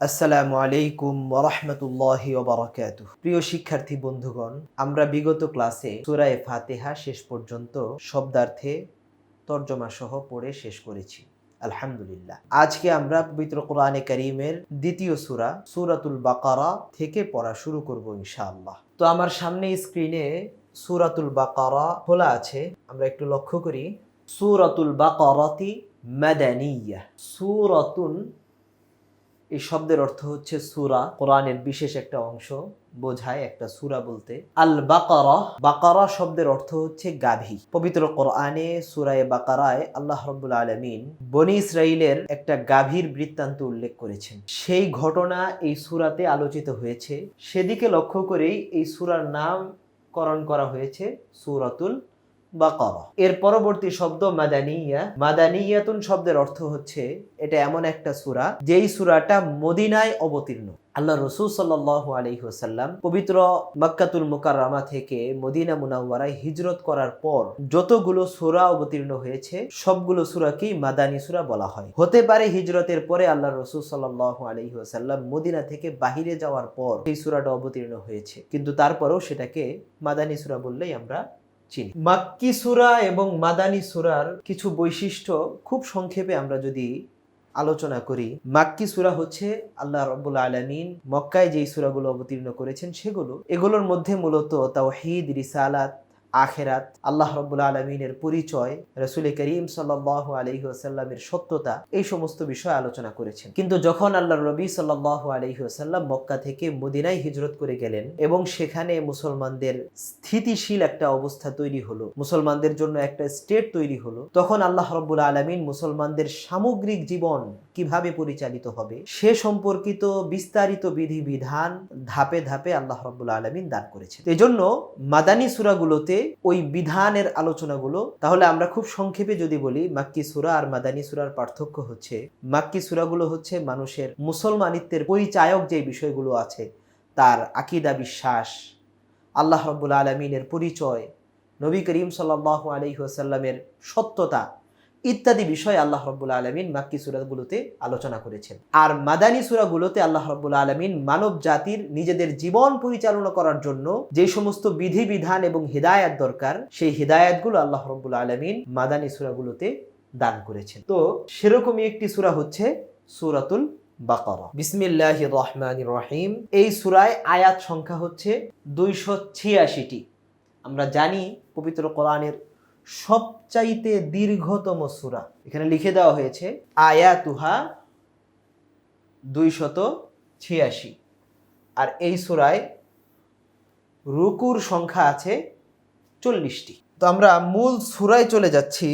আসসালামু আলাইকুম ওরহমতুল্লাহ ওবরাকাত প্রিয় শিক্ষার্থী বন্ধুগণ, আমরা বিগত ক্লাসে সুরায় ফাতেহা শেষ পর্যন্ত শব্দার্থে তর্জমা সহ পড়ে শেষ করেছি। আলহামদুলিল্লাহ। আজকে আমরা পবিত্র কোরআনে করিমের দ্বিতীয় সুরা, সূরাতুল বাকারা থেকে পড়া শুরু করব ইনশাআল্লাহ। তো আমার সামনে স্ক্রিনে সূরাতুল বাকারা খোলা আছে। আমরা একটু লক্ষ্য করি। সূরাতুল বাকারাতি মাদানিয়া। সূরাতুন এই শব্দের অর্থ হচ্ছে সুরা। কোরআনের বিশেষ একটা অংশ বোঝায় একটা সুরা বলতে। আল বাকারা বাকারা শব্দের অর্থ হচ্ছে গাভী। পবিত্র কোরআনে সুরায় বাকারায় আল্লাহ রব্বুল আলমিন বনি ইসরাইলের একটা গাভীর বৃত্তান্ত উল্লেখ করেছেন। সেই ঘটনা এই সুরাতে আলোচিত হয়েছে। সেদিকে লক্ষ্য করেই এই সুরার নামকরণ করা হয়েছে সুরাতুল বাকারা। এর পরবর্তী শব্দ মাদানিয়া। মাদানিয়াতুন শব্দের অর্থ হচ্ছে, এটা এমন একটা সূরা, যেই সূরাটা মদিনায় অবতীর্ণ। আল্লাহ রসুল সাল্লাহ আলহিহাসাল্লাম পবিত্র মক্কাতুল থেকে মদিনা মুনাওয়ারায় হিজরত করার পর যতগুলো সূরা অবতীর্ণ হয়েছে, সবগুলো সূরাকেই মাদানী সূরা বলা হয়। হতে পারে হিজরতের পরে আল্লাহ রসুল সাল্লাহ আলহিহাসাল্লাম মদিনা থেকে বাহিরে যাওয়ার পর এই সুরাটা অবতীর্ণ হয়েছে। কিন্তু তারপরেও সেটাকে মাদানী সূরা বললেই আমরা চিনি। মাক্কি সুরা এবং মাদানী সুরার কিছু বৈশিষ্ট্য খুব সংক্ষেপে আমরা যদি আলোচনা করি, মাক্কি সুরা হচ্ছে আল্লাহ রব্বুল আলমিন মক্কায় যেই সুরাগুলো অবতীর্ণ করেছেন সেগুলো। এগুলোর মধ্যে মূলত তাওহিদ, রিসালাত আখেরাত, আল্লাহ রব্বুল আলমিনের পরিচয়, রসুল করিম সাল্লাহ আলহিহাসাল্লামের সত্যতা, এই সমস্ত বিষয় আলোচনা করেছেন। কিন্তু যখন আল্লাহ রবি সাল্লাহ আলহিহাসাল্লাম মক্কা থেকে মদিনায় হিজরত করে গেলেন এবং সেখানে মুসলমানদের স্থিতিশীল একটা অবস্থা তৈরি হলো, মুসলমানদের জন্য একটা স্টেট তৈরি হলো, তখন আল্লাহ রব্বুল আলমিন মুসলমানদের সামগ্রিক জীবন কীভাবে পরিচালিত হবে? সে সম্পর্কিত বিস্তারিত বিধিবিধান ধাপে ধাপে আল্লাহ রব্বুল আলমিন দান করেছে এই জন্য মাদানী সুরাগুলোতে ওই বিধানের আলোচনাগুলো, তাহলে আমরা খুব সংক্ষেপে যদি বলি, মাক্কি সুরা আর মাদানী সুরার পার্থক্য হচ্ছে, মাক্কি সুরাগুলো হচ্ছে মানুষের মুসলমানিত্বের পরিচায়ক যে বিষয়গুলো আছে, তার আকিদা বিশ্বাস, আল্লাহ রব্বুল আলমিনের পরিচয়, নবী করিম সাল্লাহ আলহিহাসাল্লামের সত্যতা ইত্যাদি বিষয় আল্লাহ রব্বুল আলমিন মাক্কি সুরাগুলোতে আলোচনা করেছেন। আর মাদানী সুরাগুলোতে আল্লাহ রব্বুল আলমিন মানব জাতির নিজেদের জীবন পরিচালনা করার জন্য যে সমস্ত বিধিবিধান এবং হৃদায়াত দরকার, সেই হৃদায়াতগুলো আল্লাহ রব্বুল আলমিন মাদানী সুরাগুলোতে দান করেছেন। তো সেরকমই একটি সুরা হচ্ছে সুরাতুল বাকারা। বিসমিল্লাহ রহমান রহিম। এই সুরায় আয়াত সংখ্যা হচ্ছে দুইশো ছিয়াশিটি। আমরা জানি পবিত্র কোরআনের সবচাইতে দীর্ঘতম সুরা। এখানে লিখে দেওয়া হয়েছে, আয়াতুহা দুইশত ছিয়াশি। আর এই সুরায় রুকুর সংখ্যা আছে চল্লিশটি। তো আমরা মূল সুরায় চলে যাচ্ছি।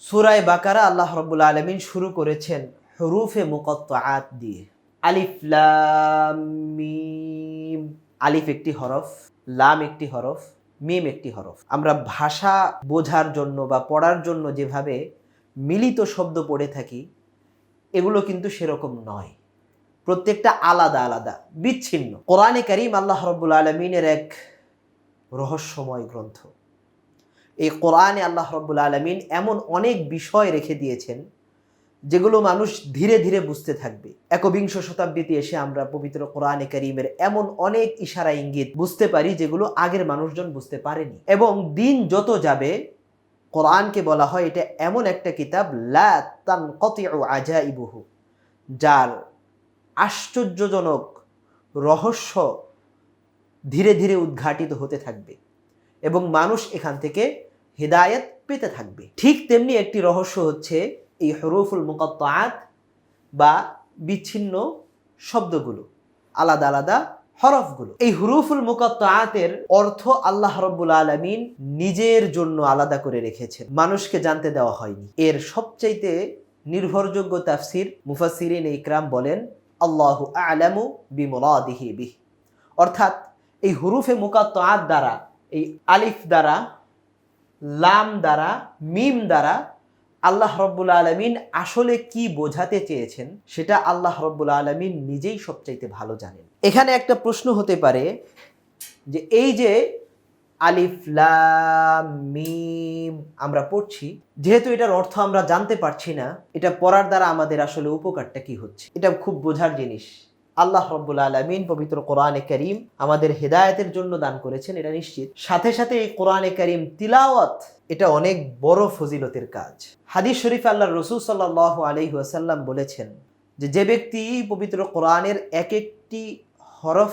সুরায় বাকারা আল্লাহ রব্বুল আলমিন শুরু করেছেন হরুফে মুকত্ত আত দিয়ে। আলিফ, লাম আলিফ একটি হরফ, লাম একটি হরফ। মিম একটি হরফ। আমরা ভাষা বোঝার জন্য বা পড়ার জন্য যেভাবে মিলিত শব্দ পড়ে থাকি, এগুলো কিন্তু সেরকম নয়। প্রত্যেকটা আলাদা আলাদা, বিচ্ছিন্ন। কোরআনে করিম আল্লাহ রব্বুল আলমিনের এক রহস্যময় গ্রন্থ। এই কোরআনে আল্লাহ রব্বুল আলমিন এমন অনেক বিষয় রেখে দিয়েছেন যেগুলো মানুষ ধীরে ধীরে বুঝতে থাকবে। একবিংশ শতাব্দীতে এসে আমরা পবিত্র কোরআনে করিমের এমন অনেক ইশারা ইঙ্গিত বুঝতে পারি যেগুলো আগের মানুষজন বুঝতে পারেনি। এবং দিন যত যাবে, কোরআনকে বলা হয় এটা এমন একটা কিতাব লান যার আশ্চর্যজনক রহস্য ধীরে ধীরে উদ্ঘাটিত হতে থাকবে এবং মানুষ এখান থেকে হৃদায়ত পেতে থাকবে। ঠিক তেমনি একটি রহস্য হচ্ছে এই হরুফুল মুকত্তাত বা বিচ্ছিন্ন শব্দগুলো, আলাদা আলাদা হরফগুলো। এই হুরুফুল মুকত্তাতের অর্থ আল্লাহ রব্বুল আলমিন নিজের জন্য আলাদা করে রেখেছেন। মানুষকে জানতে দেওয়া হয়নি। এর সবচাইতে নির্ভরযোগ্য তাফসির মুফাসিরিন ইকরাম বলেন, আল্লাহ আলামু বিমলাদিহি অর্থাৎ এই হুরুফে মুকাত্তাত দ্বারা, এই আলিফ দ্বারা, লাম দ্বারা, মিম দ্বারা আল্লাহ রব্বুল আলমিন আসলে কি বোঝাতে চেয়েছেন, সেটা আল্লাহ রব্বুল আলমিন নিজেই সবচাইতে ভালো জানেন। এখানে একটা প্রশ্ন হতে পারে যে, এই যে আলিফ মিম আমরা পড়ছি, যেহেতু এটার অর্থ আমরা জানতে পারছি না, এটা পড়ার দ্বারা আমাদের আসলে উপকারটা কি হচ্ছে? এটা খুব বোঝার জিনিস। আল্লাহ রব্বুল আলমিন পবিত্র কোরআনে করিম আমাদের হেদায়তের জন্য দান করেছেন, এটা নিশ্চিত। সাথে সাথে এই কোরআনে করিম তিলাওয়াত এটা অনেক বড় ফজিলতের কাজ। হাদিস শরীফ আল্লাহ রসুল সাল্লাহ আলহি আসাল্লাম বলেছেন যে যে ব্যক্তি পবিত্র কোরআনের এক একটি হরফ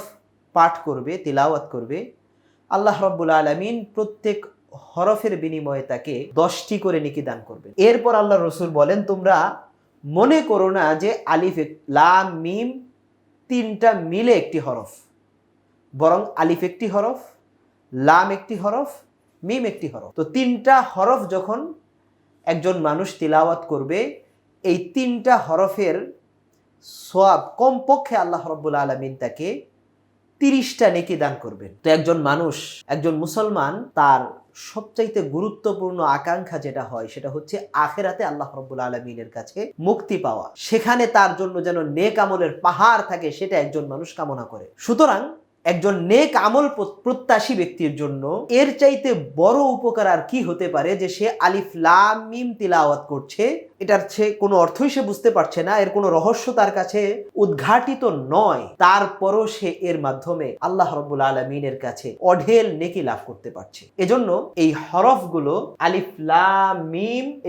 পাঠ করবে, তিলাওয়াত করবে, আল্লাহ রব্বুল আলমিন প্রত্যেক হরফের বিনিময়ে তাকে দশটি করে নিকি দান করবেন। এরপর আল্লাহ রসুল বলেন, তোমরা মনে করো না যে আলিফ, লাম, মিম তিনটা মিলে একটি হরফ, বরং আলিফ একটি হরফ, লাম একটি হরফ মিম একটি হরফ। তো তিনটা হরফ যখন একজন মানুষ তিলাওয়াত করবে, এই তিনটা হরফের সোয়াব কমপক্ষে আল্লাহ রব্বুল আলমিন তাকে তিরিশটা নেকি দান করবেন। তো একজন মানুষ, একজন মুসলমান, তার সবচাইতে গুরুত্বপূর্ণ আকাঙ্ক্ষা যেটা হয়, সেটা হচ্ছে আখেরাতে আল্লাহ রব্বুল আলমিনের কাছে মুক্তি পাওয়া। সেখানে তার জন্য যেন নেক আমলের পাহাড় থাকে, সেটা একজন মানুষ কামনা করে। সুতরাং একজন নেক আমল প্রত্যাশী ব্যক্তির জন্য এর চাইতে বড় উপকার আর কি হতে পারে যে সে আলিফ লাম মিম তিলাওয়াত করছে? এটার সে কোনো অর্থই সে বুঝতে পারছে না, এর কোনো রহস্য তার কাছে উদ্ঘাটিত নয়। তারপরও সে এর মাধ্যমে আল্লাহ রব্বুল আলমিনের কাছে অঢেল নেকি লাভ করতে পারছে। এজন্য এই হরফগুলো আলিফ, লাম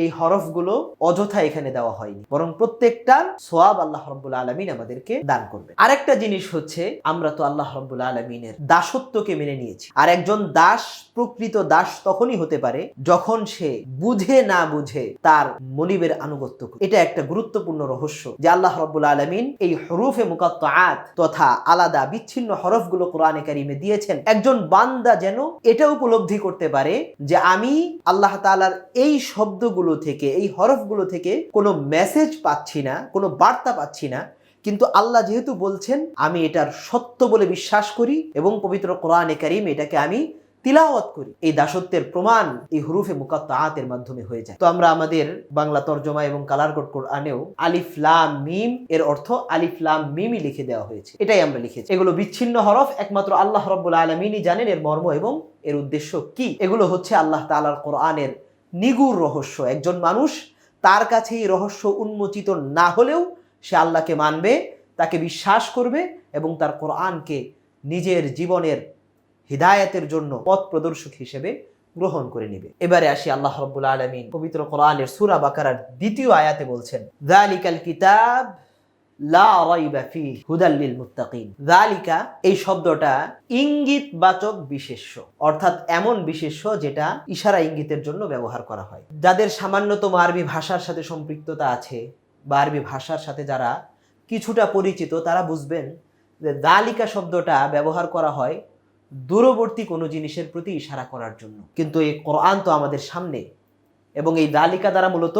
এই হরফগুলো অযথা এখানে দেওয়া হয়নি। বরং প্রত্যেকটার সোয়াব আল্লাহ রব্বুল আলমিন আমাদেরকে দান করবে আরেকটা জিনিস হচ্ছে, আমরা তো আল্লাহ রব্বুল আলমিনের দাসত্বকে মেনে নিয়েছি। আর একজন দাস, প্রকৃত দাস তখনই হতে পারে যখন সে বুঝে না বুঝে তার মনিবের আনুগত্য করে। এটা একটা গুরুত্বপূর্ণ রহস্য যে আল্লাহ রব্বুল আলমিন এই হরুফে মুকাত্তাআত তথা আলাদা বিচ্ছিন্ন হরফগুলো কোরআনে কারিমে দিয়েছেন একজন বান্দা যেন এটা উপলব্ধি করতে পারে যে আমি আল্লাহ তাআলার এই শব্দগুলো থেকে, এই হরফগুলো থেকে কোনো মেসেজ পাচ্ছি না, কোনো বার্তা পাচ্ছি না কিন্তু আল্লাহ যেহেতু বলছেন, আমি এটার সত্য বলে বিশ্বাস করি এবং পবিত্র কোরআনে কারিম এটাকে আমি তিলাওয়াত করি। এই দাসত্বের প্রমাণ এই হুরুফে মুকাত্তাআতের মাধ্যমে হয়ে যায়। তো আমরা আমাদের বাংলা তর্জমা এবং কালার কোড কোরআনেও আলিফ, লাম, মিম এর অর্থ আলিফ, লাম, মিমই লিখে দেওয়া হয়েছে। এটাই আমরা লিখেছি। এগুলো বিচ্ছিন্ন হরফ, একমাত্র আল্লাহ রব্বুল আলমিনই জানেন এর মর্ম এবং এর উদ্দেশ্য কি। এগুলো হচ্ছে আল্লাহ তাআলার কোরআনের নিগুর রহস্য। একজন মানুষ তার কাছে এই রহস্য উন্মোচিত না হলেও সে আল্লাহকে মানবে, তাকে বিশ্বাস করবে এবং তার কোরআনকে নিজের জীবনের হিদায়াতের জন্য পথ প্রদর্শক হিসেবে গ্রহণ করে নিবে। এবারে আসি আল্লাহ রব্বুল আলমিন পবিত্র কোরআনের সুরা বাকারার দ্বিতীয় আয়াতে বলছেন, যালিকাল কিতাব লা এই শব্দটা ইঙ্গিতবাচক বিশেষ্য, অর্থাৎ এমন বিশেষ্য যেটা ইশারা ইঙ্গিতের জন্য ব্যবহার করা হয়। যাদের সামান্যতম আরবি ভাষার সাথে সম্পৃক্ততা আছে বা আরবি ভাষার সাথে যারা কিছুটা পরিচিত, তারা বুঝবেন যে দালিকা শব্দটা ব্যবহার করা হয় দূরবর্তী কোনো জিনিসের প্রতি ইশারা করার জন্য। কিন্তু এই কোরআন তো আমাদের সামনে এবং এই দালিকা দ্বারা মূলত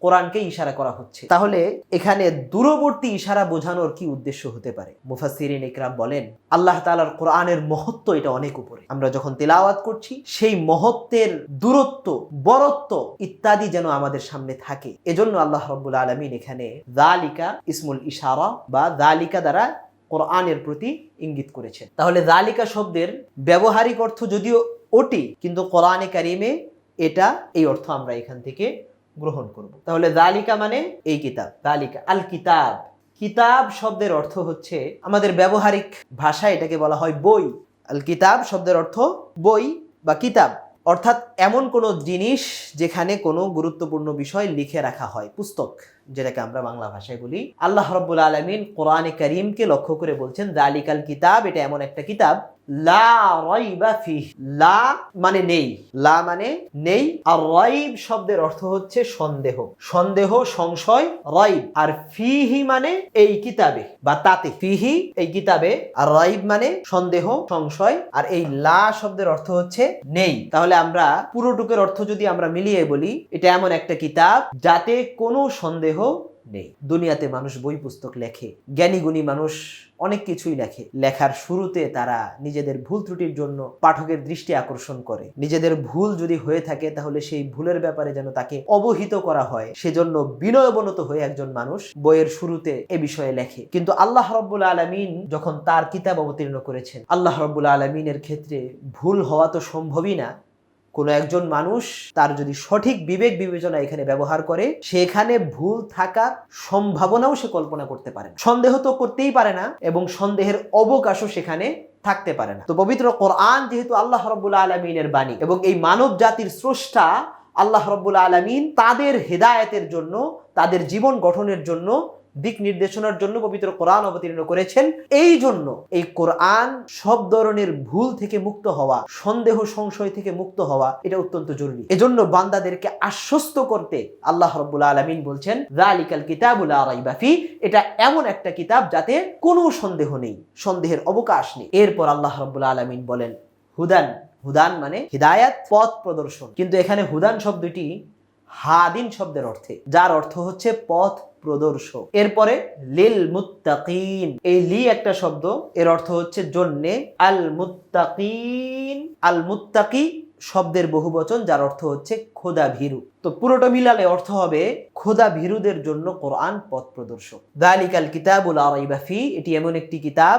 কোরআনকে ইশারা করা হচ্ছে। তাহলে এখানে দূরবর্তী ইশারা বোঝানোর কি উদ্দেশ্য হতে পারে? মুফাসিরিন ইকরাম বলেন, আল্লাহ তাআলার কোরআনের মহত্ব এটা অনেক উপরে। আমরা যখন তেলাওয়াত করছি, সেই মহত্বের দূরত্ব, বরত্ব ইত্যাদি যেন আমাদের সামনে থাকে। এজন্য আল্লাহ রব্বুল আলমিন এখানে দালিকা ইসমুল ইশারা বা দালিকা দ্বারা কোরআনের প্রতি ইঙ্গিত করেছেন। তাহলে জালিকা শব্দের ব্যবহারিক অর্থ যদিও ওটি, কিন্তু কোরআনে কারিমে এটা, এই অর্থ আমরা এখান থেকে গ্রহণ করব। তাহলে জালিকা মানে এই কিতাব জালিকা আল কিতাব। কিতাব শব্দের অর্থ হচ্ছে আমাদের ব্যবহারিক ভাষায় এটাকে বলা হয় বই। আল কিতাব শব্দের অর্থ বই বা কিতাব। অর্থাৎ এমন কোনো জিনিস যেখানে কোনো গুরুত্বপূর্ণ বিষয় লিখে রাখা হয়, পুস্তক, যেটাকে আমরা বাংলা ভাষায় বলি। আল্লাহ রব্বুল আলমিন কোরআনে করিমকে লক্ষ্য করে বলছেন, দালিকাল কিতাব, এটা এমন একটা কিতাব লা রাইবা ফিহ। লা মানে নেই। লা মানে নেই। আর রাইব শব্দের অর্থ হচ্ছে সন্দেহ। সন্দেহ, সংশয়, রাইব। আর ফিহি মানে এই কিতাবে বা তাতে। ফিহি এই কিতাবে। আর রাইব মানে সন্দেহ, সংশয়। আর এই লা শব্দের অর্থ হচ্ছে নেই। তাহলে আমরা পুরোটুকের অর্থ যদি আমরা মিলিয়ে বলি, এটা এমন একটা কিতাব যাতে কোনো সন্দেহ নেই। দুনিয়াতে মানুষ বই, পুস্তক লেখে। জ্ঞানী গুণী মানুষ অনেক কিছুই লেখে। লেখার শুরুতে তারা নিজেদের ভুল ত্রুটির জন্য পাঠকের দৃষ্টি আকর্ষণ করে। নিজেদের ভুল যদি হয়ে থাকে, তাহলে সেই ভুলের ব্যাপারে যেন তাকে অবহিত করা হয়, সেজন্য বিনয়বনত হয়ে একজন মানুষ বইয়ের শুরুতে এ বিষয়ে লেখে। কিন্তু আল্লাহ রব্বুল আলমিন যখন তার কিতাব অবতীর্ণ করেছেন, আল্লাহ রব্বুল আলমিনের ক্ষেত্রে ভুল হওয়া তো সম্ভবই না। কোনো একজন মানুষ তার যদি সঠিক বিবেক বিবেচনা এখানে ব্যবহার করে, সেখানে ভুল থাকার সম্ভাবনাও সে কল্পনা করতে পারে। সন্দেহ তো করতেই পারে না এবং সন্দেহের অবকাশও সেখানে থাকতে পারে না তো পবিত্র কোরআন যেহেতু আল্লাহ রব্বুল আলমিনের বাণী এবং এই মানব জাতির স্রষ্টা আল্লাহ রব্বুল আলমিন তাদের হেদায়েতের জন্য, তাদের জীবন গঠনের জন্য দিক নির্দেশনার জন্য পবিত্র কোরআন অবতীর্ণ করেছেন। এই জন্য এই কোরআন সব ধরনের ভুল থেকে মুক্ত হওয়া, সন্দেহ সংশয় থেকে মুক্ত হওয়া, এটা অত্যন্ত জরুরি। এজন্য বান্দাদেরকে আশ্বস্ত করতে আল্লাহ রব্বুল আলমিন বলছেন রালিকাল কিতাবুল আরাইবাফি এটা এমন একটা কিতাব যাতে কোনো সন্দেহ নেই, সন্দেহের অবকাশ নেই। এরপর আল্লাহ রব্বুল আলমিন বলেন, হুদান হুদান মানে হিদায়াত, পথ প্রদর্শন। কিন্তু এখানে হুদান শব্দটি হাদিন শব্দের অর্থে, যার অর্থ হচ্ছে পথ প্রদর্শক। এরপরে লিল মুত্তাকিন। এই লি একটা শব্দ, এর অর্থ হচ্ছে জন্যে। আল মুত্তাকিন, আল মুত্তাকি শব্দের বহু বচন যার অর্থ হচ্ছে খোদা ভীরু। তো পুরোটা মিলালে অর্থ হবে খোদা ভীরুদের জন্য কোরআন পথ প্রদর্শক। দালিকাল কিতাবুল আরাইবাফি এটি এমন একটি কিতাব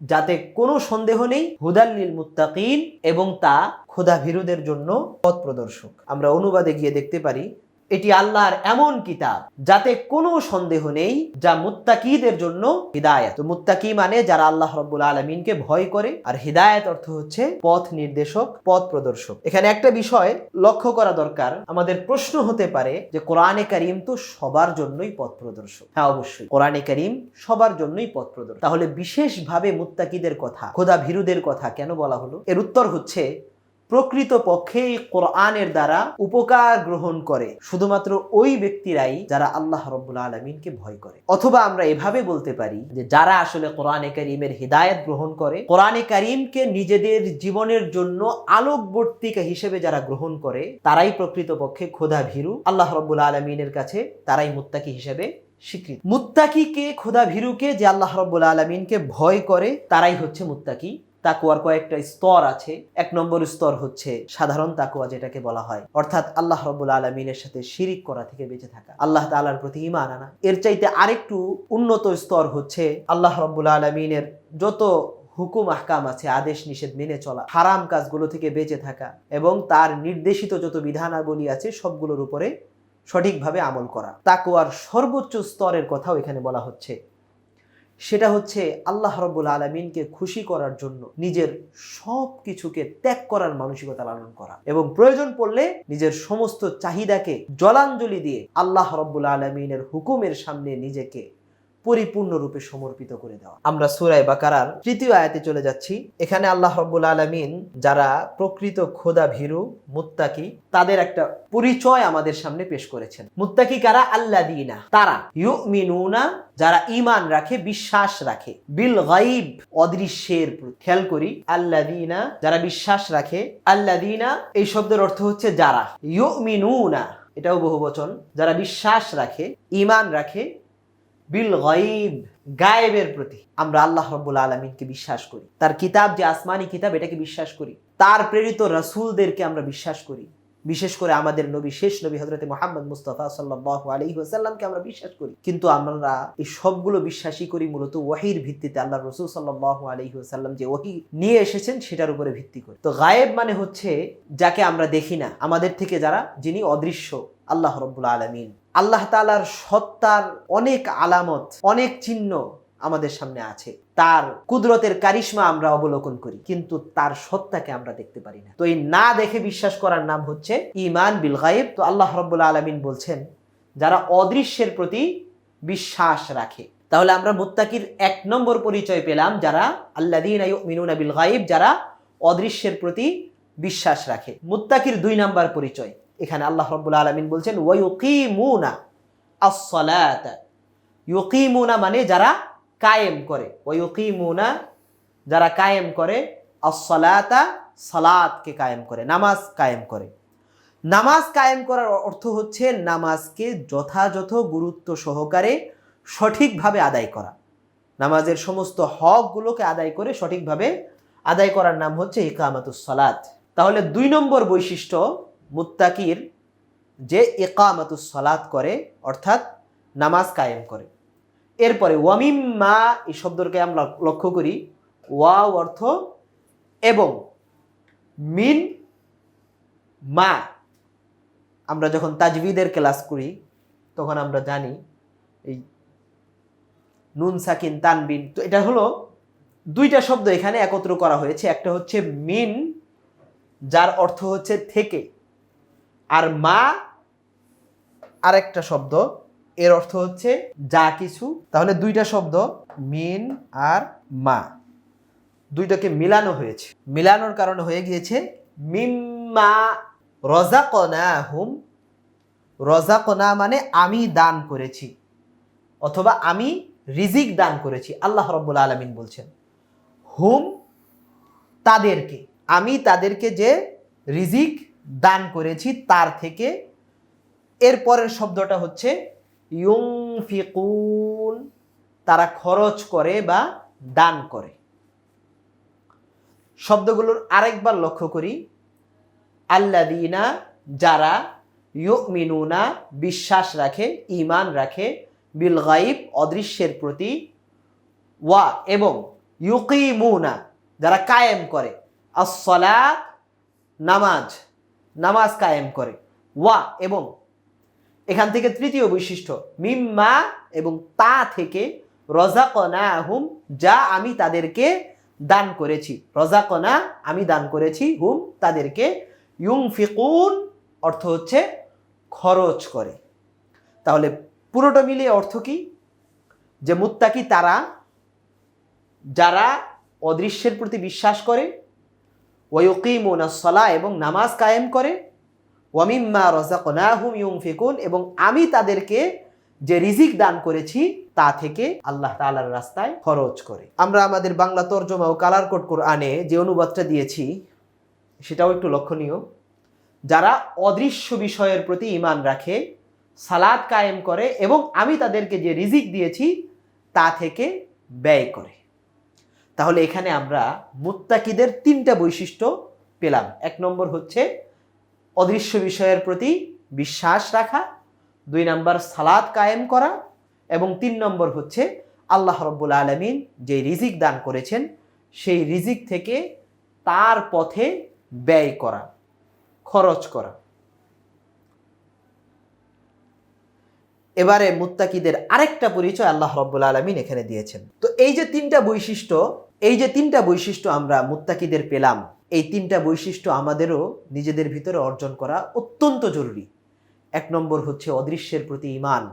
যাতে কোনো সন্দেহ নেই হুদাল্লিল মুত্তাকিন এবং তা খোদা ভীরুদের জন্য পথ প্রদর্শক। আমরা অনুবাদে গিয়ে দেখতে পারি এটি আল্লাহর এমন কিতাব যাতে কোনো সন্দেহ নেই, যা মুত্তাকিদের জন্য হিদায়ত। মুত্তাকি মানে যারা আল্লাহ রব্বুল আলমিনকে ভয় করে, আর হিদায়ত অর্থ হচ্ছে পথ নির্দেশক, পথ প্রদর্শক। এখানে একটা বিষয় লক্ষ্য করা দরকার, আমাদের প্রশ্ন হতে পারে যে কোরআনে কারিম তো সবার জন্যই পথ প্রদর্শক। হ্যাঁ অবশ্যই। কোরআনে কারিম সবার জন্যই পথ প্রদর্শক। তাহলে বিশেষভাবে মুত্তাকিদের কথা, খোদা ভীরুদের কথা কেন বলা হলো? এর উত্তর হচ্ছে প্রকৃত পক্ষে কোরআনের দ্বারা উপকার গ্রহণ করে। শুধুমাত্র ওই ব্যক্তিরাই যারা আল্লাহ রব্বুল আলমিনকে ভয় করে। অথবা আমরা এভাবে বলতে পারি যে যারা আসলে কোরআনে করিমের হৃদায়ত গ্রহণ করে, কোরআনে করিমকে নিজেদের জীবনের জন্য আলোকবর্তিকা হিসেবে যারা গ্রহণ করে, তারাই প্রকৃত পক্ষে খোদা ভীরু আল্লাহ রব্বুল আলমিনের কাছে তারাই মুত্তাকি হিসেবে স্বীকৃত। মুত্তাকিকে খোদা ভীরুকে যে আল্লাহ রব্বুল আলমিনকে ভয় করে, তারাই হচ্ছে মুত্তাকি তাকুয়ার কয়েকটা স্তর আছে। এক নম্বর স্তর হচ্ছে সাধারণ তাকুয়া যেটাকে বলা হয়। অর্থাৎ আল্লাহ রব্বুল আলমিনের সাথে শিরিক করা থেকে বেঁচে থাকা। আল্লাহ তালার প্রতি ইমান আনা। এর চাইতে আরেকটু উন্নত স্তর হচ্ছে আল্লাহ রব্বুল আলমিনের যত হুকুম, আহকাম আছে, আদেশ, নিষেধ মেনে চলা, হারাম কাজগুলো থেকে বেঁচে থাকা এবং তার নির্দেশিত যত বিধানাবলী আছে সবগুলোর উপরে সঠিকভাবে আমল করা। তাকুয়ার সর্বোচ্চ স্তরের কথাও এখানে বলা হচ্ছে। সেটা হচ্ছে আল্লাহ রব্বুল আলমিনকে খুশি করার জন্য নিজের সব কিছুকে ত্যাগ করার মানসিকতা লালন করা এবং প্রয়োজন পড়লে নিজের সমস্ত চাহিদাকে জলাঞ্জলি দিয়ে আল্লাহ রব্বুল আলমিনের হুকুমের সামনে নিজেকে পরিপূর্ণরূপে সমর্পিত করে দেওয়া। আমরা সুরায় বাকারার তৃতীয় আয়াতে চলে যাচ্ছি। এখানে আল্লাহ রব্বুল আলমিন যারা প্রকৃত খোদা ভীরু মুত্তাকি, তাদের একটা পরিচয় আমাদের সামনে পেশ করেছেন। মুত্তাকি কারা? আল্লাহ দিনা তারা ইউমিনুনা, যারা ইমান রাখে, বিশ্বাস রাখে। বিল গাইব অদৃশ্যের খেয়াল করি আল্লাদিনা যারা বিশ্বাস রাখে আল্লাদিনা এই শব্দের অর্থ হচ্ছে যারা। ইউমিনুনা, এটাও বহু বচন। যারা বিশ্বাস রাখে ইমান রাখে বিল গাইব গায়েবের প্রতি আমরা আল্লাহ রব্বুল আলমিনকে বিশ্বাস করি। তার কিতাব যে আসমানি কিতাব, এটাকে বিশ্বাস করি। তার প্রেরিত রাসূলদেরকে আমরা বিশ্বাস করি। বিশেষ করে আমাদের নবী, শেষ নবী হজরতে মোহাম্মদ মুস্তফা সাল্লাহ আলী ওসাল্লামকে আমরা বিশ্বাস করি। কিন্তু আমরা এই সবগুলো বিশ্বাসই করি মূলত ওয়াহির ভিত্তিতে আল্লাহ রসুল সাল্লাহ আলী ওসাল্লাম যে ওহি নিয়ে এসেছেন সেটার উপরে ভিত্তি করে। তো গায়েব মানে হচ্ছে যাকে আমরা দেখি না, আমাদের থেকে যারা যিনি অদৃশ্য আল্লাহ রব্বুল আলমিন। আল্লাহ তালার সত্তার অনেক আলামত, অনেক চিহ্ন আমাদের সামনে আছে। তার কুদরতের কারিশমা আমরা অবলোকন করি, কিন্তু তার সত্তাকে আমরা দেখতে পারি না। তো এই না দেখে বিশ্বাস করার নাম হচ্ছে ইমান বিল গায়েব। তো আল্লাহ রব্বুল আলমিন বলছেন, যারা অদৃশ্যের প্রতি বিশ্বাস রাখে। তাহলে আমরা মুত্তাকির এক নম্বর পরিচয় পেলাম, যারা আল্লাদিন মিনুনা বিল গাইব যারা অদৃশ্যের প্রতি বিশ্বাস রাখে। মুত্তাকির দুই নাম্বার পরিচয় এখানে আল্লাহ রব্বুল আলমিন বলছেন, ওয়ুকিমুনা আসসালাত। ইউকিমুনা মানে যারা কায়েম করে। ওয়ুকিমুনা যারা কায়েম করে, আসসালাতা সালাতকে কায়েম করে, নামাজ কায়েম করে। নামাজ কায়েম করার অর্থ হচ্ছে নামাজকে যথাযথ গুরুত্ব সহকারে সঠিকভাবে আদায় করা। নামাজের সমস্ত হকগুলোকে আদায় করে সঠিকভাবে আদায় করার নাম হচ্ছে ইকামাতুস সালাত তাহলে দুই নম্বর বৈশিষ্ট্য মুত্তাকির যে ইকামাতুস সালাত করে, অর্থাৎ নামাজ কায়েম করে। এরপরে ওয়ামিম মা এই শব্দকে আমরা লক্ষ্য করি। ওয়া অর্থ এবং, মিন মা। আমরা যখন তাজবিদের ক্লাস করি, তখন আমরা জানি, এই নুন, সাকিন, তানবিন, তো এটা হলো দুইটা শব্দ এখানে একত্র করা হয়েছে। একটা হচ্ছে মিন, যার অর্থ হচ্ছে থেকে। আর মা, আরেকটা শব্দ, এর অর্থ হচ্ছে যা কিছু। তাহলে দুইটা শব্দ, মিন আর মা। দুইটাকে মিলানো হয়েছে। মিলানোর কারণে হয়ে গিয়েছে, মিম্মা রজা রজাকনা হুম রজাকনা মানে আমি দান করেছি, অথবা আমি রিজিক দান করেছি, আল্লাহ রব্বুল আলমিন বলছেন। হুম তাদেরকে, আমি তাদেরকে যে রিজিক দান করেছি তার থেকে। এর পরের শব্দটা হচ্ছে ইউংফিকুন তারা খরচ করে বা দান করে। শব্দগুলোর আরেকবার লক্ষ্য করি। আল্লাদিনা যারা ইউমিনুনা, বিশ্বাস রাখে ইমান রাখে, বিল গাইব অদৃশ্যের প্রতি ওয়া এবং ইউকিমুনা, যারা কায়েম করে আসলাত নামাজ। নামাজ কায়েম করে। ওয়া এবং এখান থেকে তৃতীয় বৈশিষ্ট্য, মিম্মা এবং তা থেকে রজা রজাকনা হুম যা আমি তাদেরকে দান করেছি। রজাকনা, আমি দান করেছি, হুম, তাদেরকে। ইউং ফিকুন অর্থ হচ্ছে খরচ করে। তাহলে পুরোটা মিলিয়ে অর্থ কি? যে মুত্তাকি তারা, যারা অদৃশ্যের প্রতি বিশ্বাস করে ওয়কিমুনা সলা এবং নামাজ কায়েম করে। ওয়ামিম্মা রজাকনাহুম ইউনফিকুন এবং আমি তাদেরকে যে রিজিক দান করেছি তা থেকে আল্লাহ তালার রাস্তায় খরচ করে। আমরা আমাদের বাংলা তর্জমা ও কালার কোট কোরআনে যে অনুবাদটা দিয়েছি, সেটাও একটু লক্ষণীয়। যারা অদৃশ্য বিষয়ের প্রতি ইমান রাখে সালাদ কায়েম করে এবং আমি তাদেরকে যে রিজিক দিয়েছি তা থেকে ব্যয় করে। তাহলে এখানে আমরা মুত্তাকিদের তিনটা বৈশিষ্ট্য পেলাম। এক নম্বর হচ্ছে অদৃশ্য বিষয়ের প্রতি বিশ্বাস রাখা, দুই নম্বর সালাদ কায়েম করা, এবং তিন নম্বর হচ্ছে আল্লাহ রব্বুল আলমিন যে রিজিক দান করেছেন, সেই রিজিক থেকে তার পথে ব্যয় করা, খরচ করা। এবারে মুত্তাকিদের আরেকটা পরিচয় আল্লাহ রব্বুল আলমিন এখানে দিয়েছেন। তো এই যে তিনটা বৈশিষ্ট্য এই যে তিনটা বৈশিষ্ট্য আমরা মুত্তাকিদের পেলাম, এই তিনটা বৈশিষ্ট্য আমাদেরও নিজেদের ভিতরে অর্জন করা অত্যন্ত জরুরি। এক নম্বর হচ্ছে অদৃশ্যের প্রতি ইমান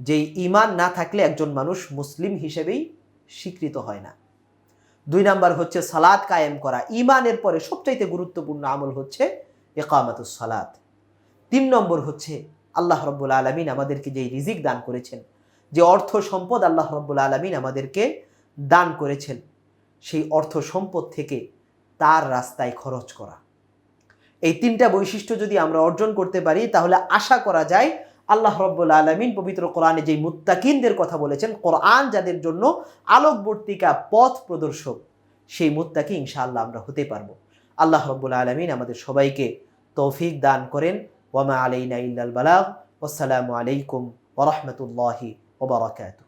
যেই ইমান না থাকলে একজন মানুষ মুসলিম হিসেবেই স্বীকৃত হয় না। দুই নাম্বার হচ্ছে সালাদ কায়েম করা। ইমানের পরে সবচাইতে গুরুত্বপূর্ণ আমল হচ্ছে একামাতুস সালাত। তিন নম্বর হচ্ছে আল্লাহ রব্বুল আলমিন আমাদেরকে যেই রিজিক দান করেছেন, যে অর্থ সম্পদ আল্লাহ রব্বুল আলমিন আমাদেরকে দান করেছেন। সেই অর্থ সম্পদ থেকে তার রাস্তায় খরচ করা। এই তিনটা বৈশিষ্ট্য যদি আমরা অর্জন করতে পারি, তাহলে আশা করা যায় আল্লাহ রব্বুল আলমিন পবিত্র কোরআনে যেই মুত্তাকিনদের কথা বলেছেন, কোরআন যাদের জন্য আলোকবর্তিকা পথ প্রদর্শক, সেই মুত্তাকি ইনশাআল্লাহ আমরা হতে পারব। আল্লাহ রব্বুল আলমিন আমাদের সবাইকে তৌফিক দান করেন। ওয়ামা আলাইনা ইল্লাল বালাগ। আসসালামু আলাইকুম ওরহমতুল্লাহি ওবরাকাতু